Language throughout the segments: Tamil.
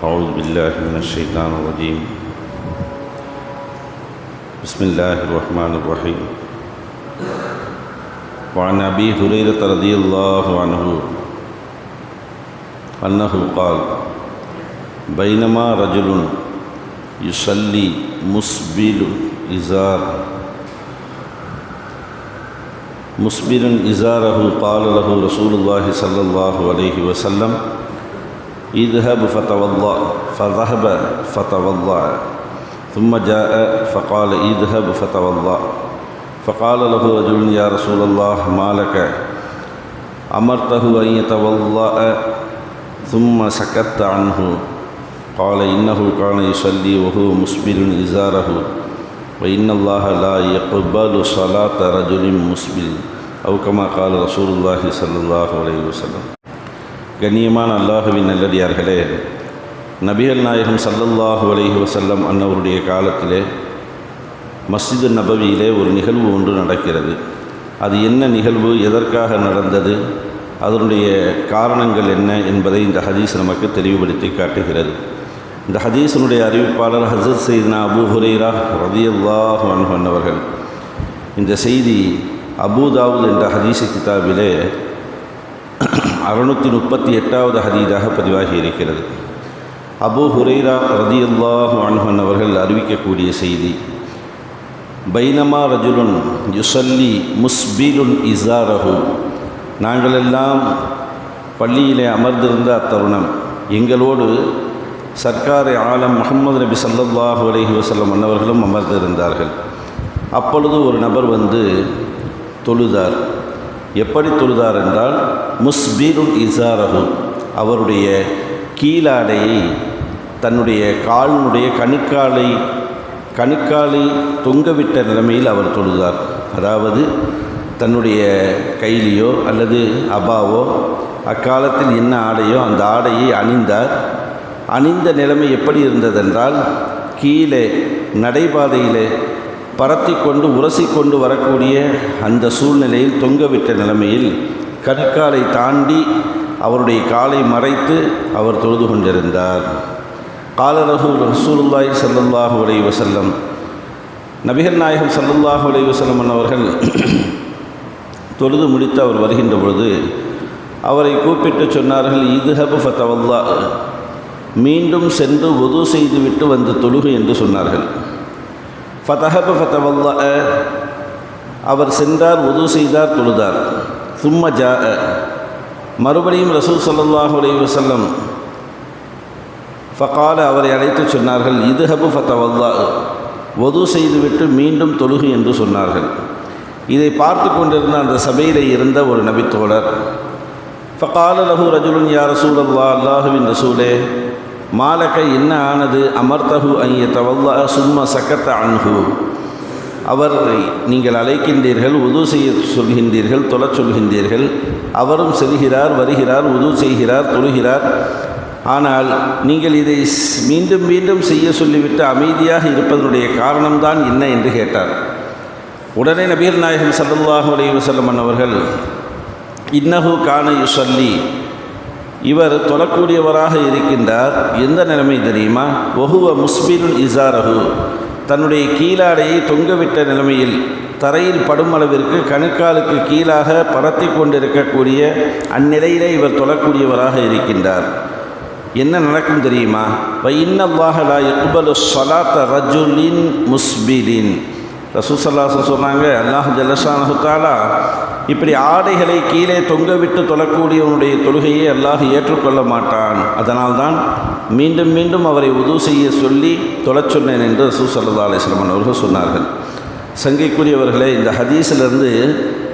أعوذ بالله من الشيطان الرجيم. بسم الله الرحمن الرحيم. وعن أبي هريرة رضي الله عنه أنه قال بينما رجل يصلي مسبل إزار مسبل إزاره قال له رسول الله صلى الله عليه وسلم اذهب فتوضأ فذهب فتوضأ ثم جاء فقال اذهب فتوضأ. فقال له رجل يا رسول الله ما لك؟ أمرته أن يتوضأ ثم سكت عنه. قال إنه كان يصلي وهو مسبل إزاره وإن الله لا يقبل صلاة رجل مسبل أو كما قال رسول الله صلى الله عليه وسلم. கண்ணியமான அல்லாஹுவின் நல்லடியார்களே நபிகள் நாயகம் சல்லல்லாஹு அலஹி வசல்லம் அன்னவருடைய காலத்திலே மஸ்ஜிது நபவியிலே ஒரு நிகழ்வு ஒன்று நடக்கிறது. அது என்ன நிகழ்வு எதற்காக நடந்தது அதனுடைய காரணங்கள் என்ன என்பதை இந்த ஹதீஸ் நமக்கு தெளிவுபடுத்தி காட்டுகிறது. இந்த ஹதீஸனுடைய அறிவிப்பாளர் ஹசரத் செய்தினா அபு ஹுரைரா ரதியல்லாஹ் அன்ஹன் இந்த செய்தி அபுதாவுல் என்ற ஹதீஸ் கிதாபிலே அறுநூற்றி முப்பத்தி எட்டாவது ஹதீதாக பதிவாகி இருக்கிறது. அபு ஹுரைரா ரதியுல்லாஹு அன்ஹன் அவர்கள் அறிவிக்கக்கூடிய செய்தி பைனமா ரஜுலுன் யுசல்லி முஸ்பீலுன் இசாரஹு நாங்களெல்லாம் பள்ளியிலே அமர்ந்திருந்த அத்தருணம் எங்களோடு சர்க்காரை ஆலம் முகமது நபி சல்லல்லாஹு அலஹி வசல்லம் அன்னவர்களும் அமர்ந்திருந்தார்கள். அப்பொழுது ஒரு நபர் வந்து தொழுதார். எப்படி தொழுதார் என்றால் முஸ்பீருல் இசாரகு அவருடைய கீழாடையை தன்னுடைய காலினுடைய கணுக்காலை கணுக்காலை தொங்கவிட்ட நிலைமையில் அவர் தொழுதார். அதாவது தன்னுடைய கையிலையோ அல்லது அபாவோ அக்காலத்தில் என்ன ஆடையோ அந்த ஆடையை அணிந்தார். அணிந்த நிலைமை எப்படி இருந்ததென்றால் கீழே நடைபாதையிலே பரத்தி கொண்டு உரசி கொண்டு வரக்கூடிய அந்த சூழ்நிலையில் தொங்கவிட்ட நிலைமையில் கணுக்காலை தாண்டி அவருடைய காலை மறைத்து அவர் தொழுது கொண்டிருந்தார். கால ரசூல் ரசூலுல்லாய் சல்லுல்லாஹு அலை வசல்லம் நபிகள் நாயகம் சல்லுல்லாஹு அலை வசல்லம் அவர்கள் தொழுது முடித்து அவர் வருகின்ற பொழுது அவரை கூப்பிட்டு சொன்னார்கள் இதுஹபு ஃபத்தவல்லா மீண்டும் சென்று உது செய்துவிட்டு வந்து தொழுகு என்று சொன்னார்கள். ஃபதஹப ஃபதவல்ல அவர் சென்றார் உது செய்தார் தொழுதார் சும்ம ஜா மறுபடியும் ரசூல் சல்லாஹ் அலி வசல்லம் ஃபகால அவரை அழைத்து சொன்னார்கள் இதுஹபு ஃபத்தவல்லா ஒது செய்துவிட்டு மீண்டும் தொழுகு என்று சொன்னார்கள் இதை பார்த்து கொண்டிருந்த அந்த சபையில் இருந்த ஒரு நபித்தோழர் ஃபகால லஹு ரஜுலுன் யா ரசூல் அல்லா அல்லாஹுவின் ரசூலே மாலக்க என்ன ஆனது? அமர்த்தகு ஐய தவல்லா சும்மா சக்கத்த அணுகு அவர் நீங்கள் அழைக்கின்றீர்கள் உது செய்ய சொல்கின்றீர்கள் தொலை சொல்கின்றீர்கள். அவரும் செல்கிறார் வருகிறார் உது செய்கிறார் தொழுகிறார். ஆனால் நீங்கள் இதை மீண்டும் மீண்டும் செய்ய சொல்லிவிட்டு அமைதியாக இருப்பதனுடைய காரணம்தான் என்ன என்று கேட்டார். உடனே நபீர் நாயகம் சல்லாஹூ அலி அவர்கள் இன்னஹு கான யுசல்லி இவர் தொழக்கூடியவராக இருக்கின்றார். எந்த நிலைமை தெரியுமா? ஒஹுவ முஸ்பிருல் இசாரஹு. தன்னுடைய கீழாடையை தொங்கவிட்ட நிலைமையில் தரையில் படும் அளவிற்கு கணுக்காலுக்கு கீழாக பரத்தி கொண்டிருக்கக்கூடிய அந்நிலையிலே இவர் தொழக்கூடியவராக இருக்கின்றார். என்ன நடக்கும் தெரியுமா? வைன்னல்லாஹலா இக்பலு சலாத்த ரஜுலின் முஸ்பிலின். ரசூசல்லாசன் சொன்னாங்க அல்லாஹ் ஜல்லஷானஹுத்தாலா இப்படி ஆடைகளை கீழே தொங்கவிட்டு தொழக்கூடியவனுடைய தொழுகையை அல்லாஹ் ஏற்றுக்கொள்ள மாட்டான். அதனால்தான் மீண்டும் மீண்டும் அவரை உதவு செய்ய சொல்லி தொழச் சொன்னேன் என்று ரசூ சல்லா அலிஸ்லமன் அவர்கள் சொன்னார்கள். சங்கைக்குரியவர்களே இந்த ஹதீஸிலிருந்து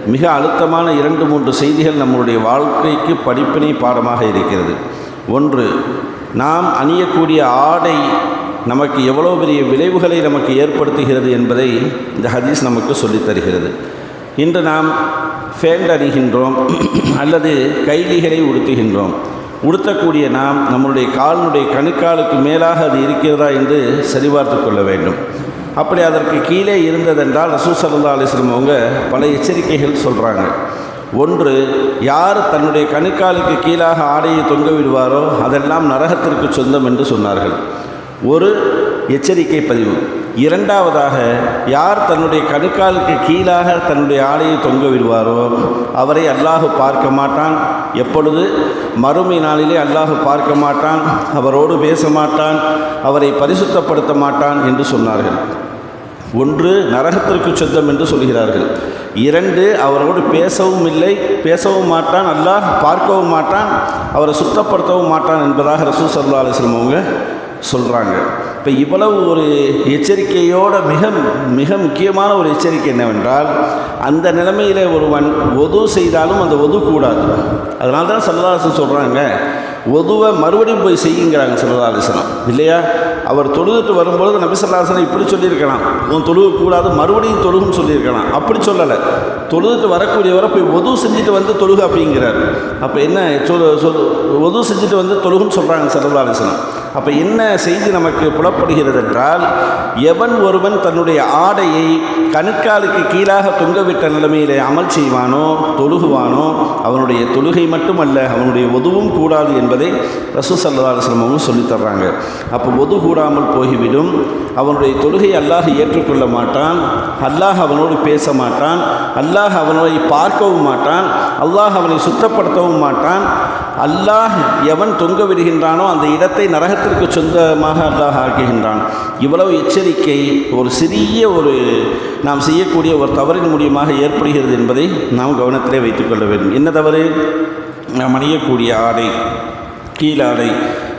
மிக அழுத்தமான இரண்டு மூன்று செய்திகள் நம்முடைய வாழ்க்கைக்கு படிப்பினை பாடமாக இருக்கிறது. ஒன்று நாம் அணியக்கூடிய ஆடை நமக்கு எவ்வளோ பெரிய விளைவுகளை நமக்கு ஏற்படுத்துகிறது என்பதை இந்த ஹதீஸ் நமக்கு சொல்லித் தருகிறது. இன்று நாம் ஃபேண்ட் அல்லது கைலிகளை உடுத்துகின்றோம். உடுத்தக்கூடிய நாம் நம்முடைய காலினுடைய கணுக்காலுக்கு மேலாக அது இருக்கிறதா என்று சரிபார்த்து கொள்ள வேண்டும். அப்படி அதற்கு கீழே இருந்ததென்றால் ரசூ சல்லா அலிஸ்லம் அவங்க பல எச்சரிக்கைகள் சொல்கிறாங்க ஒன்று யார் தன்னுடைய கணுக்காலுக்கு கீழாக ஆடையை தொங்க விடுவாரோ அதெல்லாம் நரகத்திற்கு சொந்தம் என்று சொன்னார்கள். ஒரு எச்சரிக்கை பதிவு. இரண்டாவதாக யார் தன்னுடைய கணுக்காலுக்கு கீழாக தன்னுடைய ஆடையை தொங்க விடுவாரோ அவரை அல்லாஹு பார்க்க மாட்டான். எப்பொழுது? மறுமை நாளிலே அல்லாஹு பார்க்க மாட்டான் அவரோடு பேச மாட்டான் அவரை பரிசுத்தப்படுத்த மாட்டான் என்று சொன்னார்கள். ஒன்று நரகத்திற்கு சொந்தம் என்று சொல்கிறார்கள். இரண்டு அவரோடு பேசவும் இல்லை பேசவும் மாட்டான் அல்லாஹ் பார்க்கவும் மாட்டான் அவரை சுத்தப்படுத்தவும் மாட்டான் என்பதாக ரசூ சல்லா அலிஸ்லம் அவங்க சொல்கிறாங்க இப்போ இவ்வளவு ஒரு எச்சரிக்கையோட மிக மிக முக்கியமான ஒரு எச்சரிக்கை என்னவென்றால் அந்த நிலைமையில் ஒருவன் ஒது செய்தாலும் அந்த ஒது கூடாது. அதனால தான் சல்லதாசன் சொல்கிறாங்க ஒதுவை மறுபடியும் போய் செய்யுங்கிறாங்க சல்லதாலிசனம் இல்லையா? அவர் தொழுதுட்டு வரும்பொழுது நபிசல்லாசனம் இப்படி சொல்லியிருக்கலாம். உன் தொழுவு கூடாது மறுபடியும் தொழுகும்னு சொல்லியிருக்கலாம். அப்படி சொல்லலை. தொழுதுட்டு வரக்கூடியவரை போய் ஒது செஞ்சுட்டு வந்து தொழுகு அப்படிங்கிறார். அப்போ என்ன சொல் சொல் ஒது செஞ்சுட்டு வந்து தொழுகுன்னு சொல்கிறாங்க சல்லதாலிசனம் அப்போ என்ன செய்தி நமக்கு புலப்படுகிறது என்றால் எவன் ஒருவன் தன்னுடைய ஆடையை கணுக்காலுக்கு கீழாக தொங்கவிட்ட நிலைமையிலே அமல் செய்வானோ தொழுகுவானோ அவனுடைய தொழுகை மட்டுமல்ல அவனுடைய ஒதுவும் கூடாது என்பதை ரசூ சல்லாஸ்லமும் சொல்லித்தர்றாங்க அப்போ ஒது கூடாமல் போய்விடும் அவனுடைய தொழுகை அல்லாஹ் ஏற்றுக்கொள்ள மாட்டான். அல்லாஹ் அவனோடு பேச மாட்டான். அல்லாஹ் அவனை பார்க்கவும் மாட்டான். அல்லாஹ் அவனை சுத்தப்படுத்தவும் மாட்டான். அல்லாஹ் எவன் தொங்க விடுகின்றானோ அந்த இடத்தை நரகத்திற்கு சொந்தமாக அல்லாஹ் ஆக்குகின்றான். இவ்வளவு எச்சரிக்கை ஒரு சிறிய ஒரு நாம் செய்யக்கூடிய ஒரு தவறின் மூலியமாக ஏற்படுகிறது என்பதை நாம் கவனத்திலே வைத்துக்கொள்ள வேண்டும். என்ன தவறு? நாம் அணியக்கூடிய ஆடை கீழாடை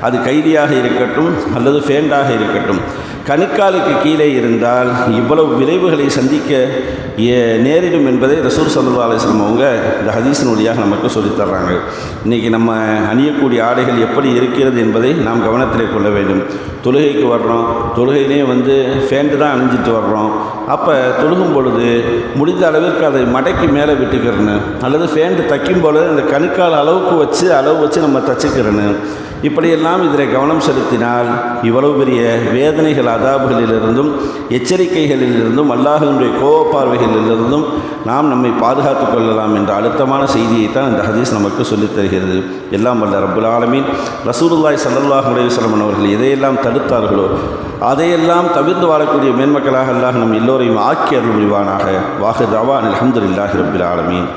அது கைதியாக இருக்கட்டும் அல்லது ஃபேண்டாக இருக்கட்டும். கணுக்காலுக்கு கீழே இருந்தால் இவ்வளவு விளைவுகளை சந்திக்க ஏ- நேரிடும் என்பதை ரசூல் சல்லா அலிஸ்லாம் அவங்க இந்த ஹதீஸின் வழியாக நமக்கு சொல்லித்தர்றாங்க இன்றைக்கி நம்ம அணியக்கூடிய ஆடைகள் எப்படி இருக்கிறது என்பதை நாம் கவனத்தில் கொள்ள வேண்டும். தொழுகைக்கு வர்றோம் தொழுகையிலே வந்து ஃபேண்ட்டு தான் அணிஞ்சிட்டு வர்றோம். அப்போ தொழுகும் பொழுது முடிந்த அளவிற்கு அதை மடக்கி மேலே விட்டுக்கிறேன்னு அல்லது ஃபேண்ட்டு தைக்கும் பொழுது அந்த கணுக்கால் அளவுக்கு வச்சு அளவு வச்சு நம்ம தச்சுக்கிறேன்னு இப்படியெல்லாம் இதில் கவனம் செலுத்தினால் இவ்வளவு பெரிய வேதனைகள் அதாபுகளிலிருந்தும் எச்சரிக்கைகளிலிருந்தும் அல்லாஹனுடைய கோவப்பார்வைகளிலிருந்தும் நாம் நம்மை பாதுகாத்துக் கொள்ளலாம் என்ற அழுத்தமான செய்தியை தான் இந்த ஹதீஸ் நமக்கு சொல்லித் தருகிறது. எல்லாம் வல்ல ரபுல் ஆலமீன். ரசூலுல்லாய் சல்லல்லாஹு அலைஹி அவர்கள் எதையெல்லாம் தடுத்தார்களோ அதையெல்லாம் தவிர்த்து வாழக்கூடிய மேன்மக்களாக அல்லாஹ் நம் எல்லோரையும் ஆக்கி அருள் புரிவானாக. வாஹு தவான் அல்ஹம்துலில்லாஹி ரபுல் ஆலமீன்.